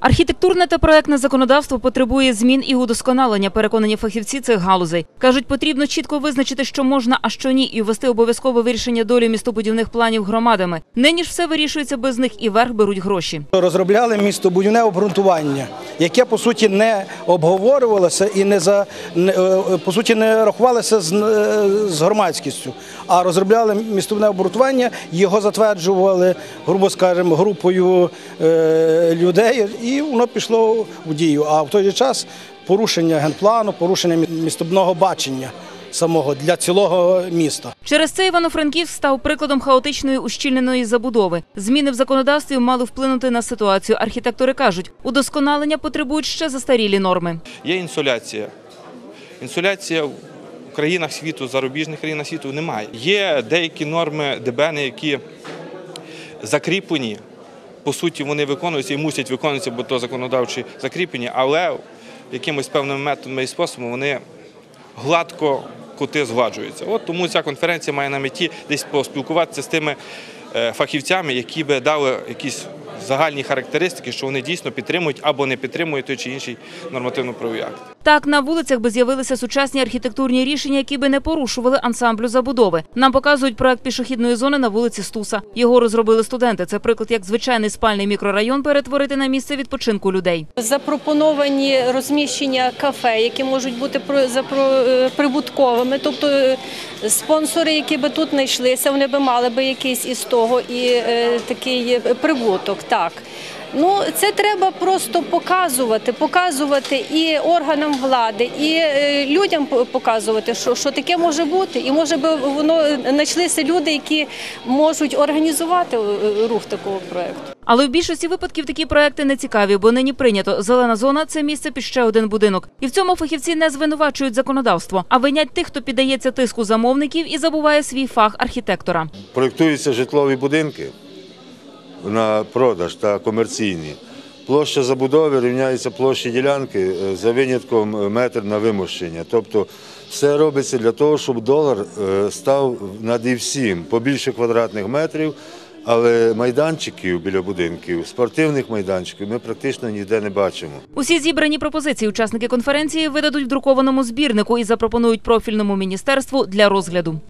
Архітектурне та проектне законодавство потребує змін і удосконалення, переконані фахівці цих галузей. Кажуть, потрібно чітко визначити, що можна, а що ні, і ввести обов'язкове вирішення долі містобудівних планів громадами. Нині ж все вирішується без них і верх беруть гроші. Розробляли містобудівне обґрунтування, яке по суті не обговорювалося і не за не, е, по суті не рахувалося з, е, з громадськістю, а розробляли містобудівне обґрунтування, його затверджували, грубо скажемо, групою е, людей, і воно пішло в дію. А в той же час порушення генплану, порушення мі- містобудівного бачення самого для цілого міста. Через це Івано-Франківськ став прикладом хаотичної ущільненої забудови. Зміни в законодавстві мали вплинути на ситуацію. Архітектори кажуть, удосконалення потребують ще застарілі норми. Є інсоляція. Інсоляція в країнах світу, зарубіжних країнах світу немає. Є деякі норми ДБН, які закріплені. По суті, вони виконуються і мусять виконуватися, бо то законодавчі закріплені, але якимось певними методами і способами вони гладко кути згладжуються. От тому ця конференція має на меті десь поспілкуватися з тими е, фахівцями, які би дали якісь загальні характеристики, що вони дійсно підтримують або не підтримують той чи інший нормативно-правовий акт. Так, на вулицях би з'явилися сучасні архітектурні рішення, які би не порушували ансамблю забудови. Нам показують проект пішохідної зони на вулиці Стуса. Його розробили студенти. Це приклад, як звичайний спальний мікрорайон перетворити на місце відпочинку людей. Запропоновані розміщення кафе, які можуть бути е, прибутковими, тобто е, спонсори, які би тут знайшлися, вони би мали би якийсь із того і е, такий прибуток. Так. Ну, це треба просто показувати, показувати і органам влади, і е, людям показувати, що, що таке може бути, і може би воно е, знайшлися люди, які можуть організувати е, рух такого проекту. Але в більшості випадків такі проекти не цікаві, бо нині прийнято. Зелена зона це місце під ще один будинок. І в цьому фахівці не звинувачують законодавство, а винять тих, хто піддається тиску замовників і забуває свій фах архітектора. Проєктуються житлові будинки на продаж та комерційні. Площа забудови рівняється площі ділянки е, за винятком е, метр на вимощення. Тобто все робиться для того, щоб долар е, став над і всім побільше квадратних метрів, але майданчиків біля будинків, спортивних майданчиків ми практично ніде не бачимо. Усі зібрані пропозиції учасники конференції видадуть в друкованому збірнику і запропонують профільному міністерству для розгляду.